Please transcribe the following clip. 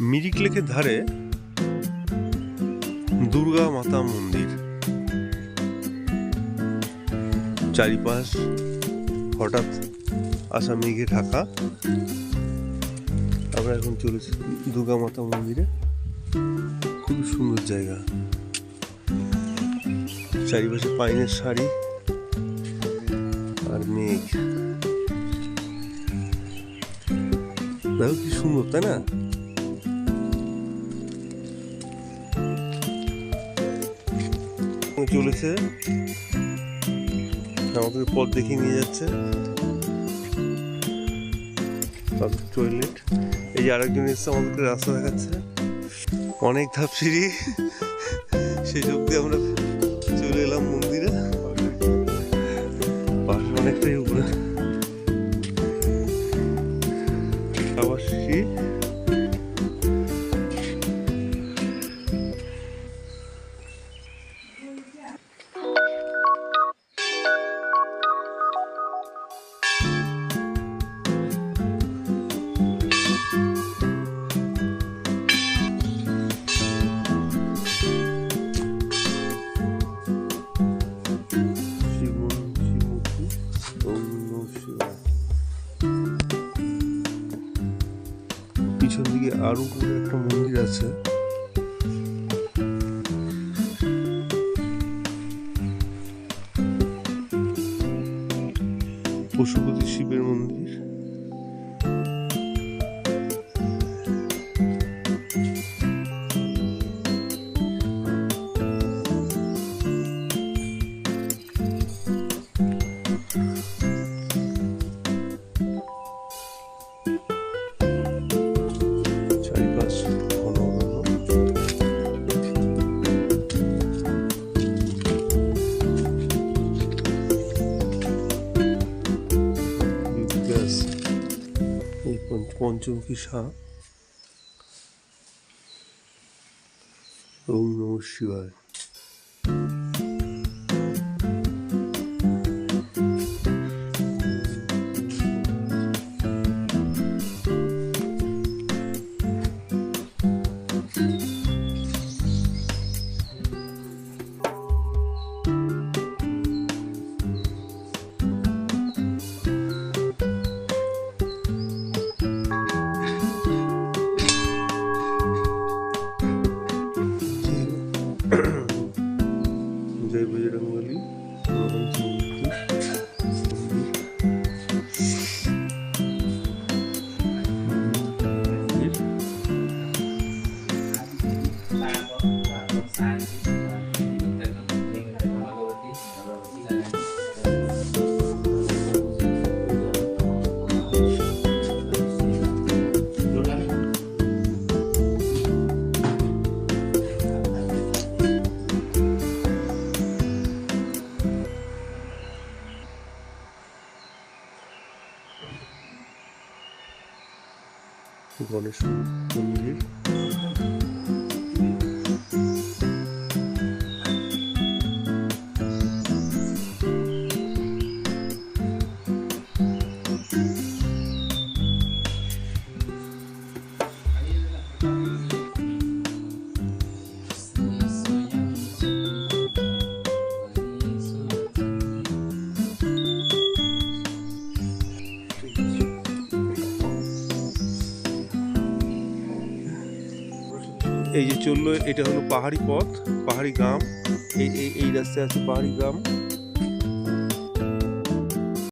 মিরিক লেকের ধারে দুর্গা মাতা মন্দির। চারিপাশ হঠাৎ আসা মেঘে ঢাকা। আমরা এখন চলেছি দুর্গা মাতা মন্দিরে। খুবই সুন্দর জায়গা। চারিপাশে পাইনের শাড়ি আর মেঘ। দেখো কি সুন্দর, তাই না? চলেছে। আমাদের পথ দেখিয়ে নিয়ে যাচ্ছে। টয়লেট এই যে আরেকজন এসছে, আমাদেরকে রাস্তা দেখাচ্ছে। অনেক ধাপ সিঁড়ি। সেই দিয়ে আমরা চলে এলাম মন্দিরে। পাশে অনেকটাই উপরে। পিছন দিকে আরও উপরে একটা মন্দির আছে। পশুপতি শিবের মন্দির। এই পঞ্চ- পঞ্চমুখী শাহ ওম নম শিবায়। you. Thank you. গণেশ মন্দির এই যে চলল, এটা হলো পাহাড়ি পথ, পাহাড়ি গ্রাম। এই এই রাস্তায় আছে পাহাড়ি গ্রাম।